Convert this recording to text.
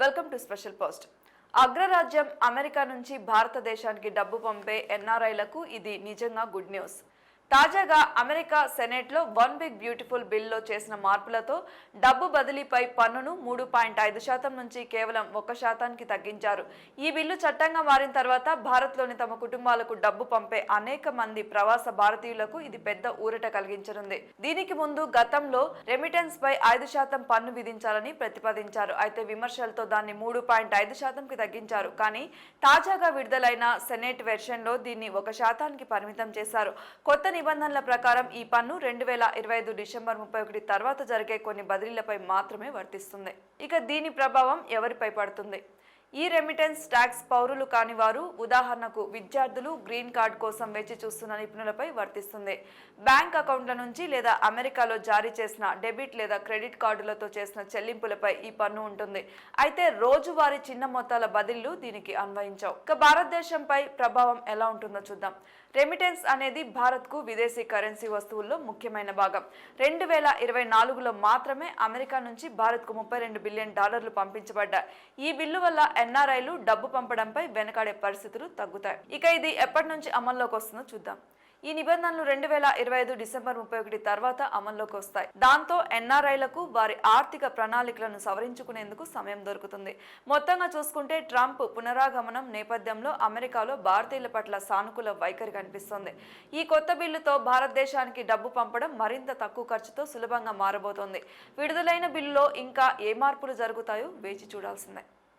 Welcome to special post. అగ్రరాజ్యం America నుంచి భారతదేశానికి డబ్బు పంపే ఎన్ఆర్ఐలకు ఇది నిజంగా గుడ్ న్యూస్. తాజాగా అమెరికా సెనెట్లో వన్ బిగ్ బ్యూటిఫుల్ బిల్లో చేసిన మార్పులతో డబ్బు బదిలీపై పన్నును మూడు పాయింట్ ఐదు శాతం నుంచి కేవలం ఒక శాతానికి తగ్గించారు. ఈ బిల్లు చట్టంగా మారిన తర్వాత భారత్లోని తమ కుటుంబాలకు డబ్బు పంపే అనేక మంది ప్రవాస భారతీయులకు ఇది పెద్ద ఊరట కలిగించనుంది. దీనికి ముందు గతంలో రెమిటెన్స్ పై ఐదు శాతం పన్ను విధించాలని ప్రతిపాదించారు. అయితే విమర్శలతో దాన్ని మూడు పాయింట్ ఐదు శాతంకి తగ్గించారు. కానీ తాజాగా విడుదలైన సెనేట్ వెర్షన్లో దీన్ని ఒక శాతానికి పరిమితం చేశారు. కొత్త నిబంధనల ప్రకారం ఈ పన్ను రెండు వేల ఇరవై ఐదు డిసెంబర్ ముప్పై ఒకటి తర్వాత జరిగే కొన్ని బదిలీలపై మాత్రమే వర్తిస్తుంది. ఇక దీని ప్రభావం ఎవరిపై పడుతుంది? ఈ రెమిటెన్స్ ట్యాక్స్ పౌరులు కాని వారు ఉదాహరణకు విద్యార్థులు గ్రీన్ కార్డ్ కోసం వేచి చూస్తున్న నిపుణులపై వర్తిస్తుంది. బ్యాంక్ అకౌంట్ల నుంచి లేదా అమెరికాలో జారీ చేసిన డెబిట్ లేదా క్రెడిట్ కార్డులతో చేసిన చెల్లింపులపై ఈ పన్ను ఉంటుంది. అయితే రోజువారీ చిన్న మొత్తాల బదిలీలు దీనికి అన్వయించవు. ఇక భారతదేశంపై ప్రభావం ఎలా ఉంటుందో చూద్దాం. రెమిటెన్స్ అనేది భారత్కు విదేశీ కరెన్సీ వస్తువుల్లో ముఖ్యమైన భాగం. రెండు వేల ఇరవై నాలుగులో మాత్రమే అమెరికా నుంచి భారత్కు ముప్పై రెండు బిలియన్ డాలర్లు పంపించబడ్డాయి. ఈ బిల్లు వల్ల ఎన్ఆర్ఐలు డబ్బు పంపడంపై వెనకాడే పరిస్థితులు తగ్గుతాయి. ఇక ఇది ఎప్పటి నుంచి అమల్లోకి వస్తుందో చూద్దాం. ఈ నిబంధనలు రెండు వేల ఇరవై ఐదు డిసెంబర్ ముప్పై ఒకటి తర్వాత అమల్లోకి వస్తాయి. దాంతో ఎన్ఆర్ఐలకు వారి ఆర్థిక ప్రణాళికలను సవరించుకునేందుకు సమయం దొరుకుతుంది. మొత్తంగా చూసుకుంటే ట్రంప్ పునరాగమనం నేపథ్యంలో అమెరికాలో భారతీయుల పట్ల సానుకూల వైఖరి కనిపిస్తోంది. ఈ కొత్త బిల్లుతో భారతదేశానికి డబ్బు పంపడం మరింత తక్కువ ఖర్చుతో సులభంగా మారబోతోంది. విడుదలైన బిల్లులో ఇంకా ఏ మార్పులు జరుగుతాయో వేచి చూడాల్సిందే.